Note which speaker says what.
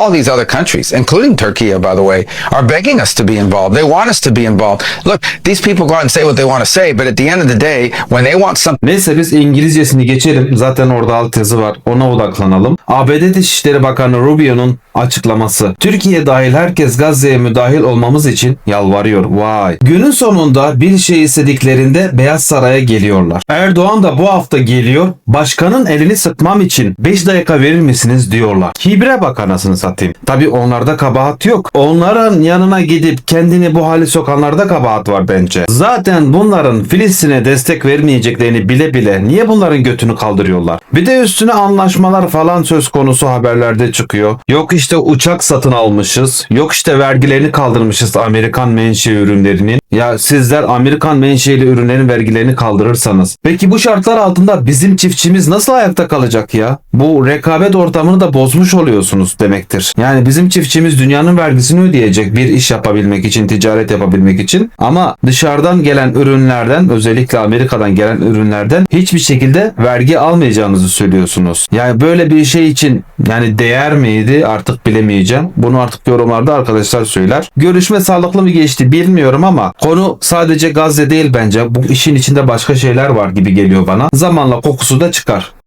Speaker 1: all these other countries, including Turkey, by the way, are begging us to be involved. They want us to be involved. Look, these people go out and say what they want to say, but at the end of the day, when they want something
Speaker 2: Neyse biz İngilizcesini geçelim. Zaten orada alt yazı var. Ona odaklanalım. ABD Dışişleri Bakanı Rubio'nun açıklaması. Türkiye dahil herkes Gazze'ye müdahil olmamız için yalvarıyor. Vay. Günün sonunda bir şey istediklerinde Beyaz Saray'a geliyorlar. Erdoğan da bu hafta geliyor. Başkanın elini sıkmam için 5 dakika verir misiniz diyorlar. Kibre bak anasını satayım. Tabi onlarda kabahat yok. Onların yanına gidip kendini bu hale sokanlarda kabahat var bence. Zaten bunların Filistin'e destek vermeyeceklerini bile bile niye bunların götünü kaldırıyorlar? Bir de üstüne anlaşmalar falan söz konusu haberlerde çıkıyor. Yok işte uçak satın almışız. Yok işte vergilerini kaldırmışız Amerikan menşe ürünlerinin. Ya sizler Amerikan menşeli ürünlerin vergilerini kaldırırsanız. Peki bu şartlar altında bizim çiftçimiz nasıl ayakta kalacak ya? Bu rekabet ortamını da bozmuş oluyorsunuz demektir. Yani bizim çiftçimiz dünyanın vergisini ödeyecek bir iş yapabilmek için, ticaret yapabilmek için. Ama dışarıdan gelen ürünlerden, özellikle Amerika'dan gelen ürünlerden hiçbir şekilde vergi almayacağınızı söylüyorsunuz. Yani böyle bir şey için yani değer miydi artık bilemeyeceğim. Bunu artık yorumlarda arkadaşlar söyler. Görüşme sağlıklı mı geçti bilmiyorum ama konu sadece Gazze değil bence. Bu işin içinde başka şeyler var gibi geliyor bana. Zamanla kokusu da çıkar.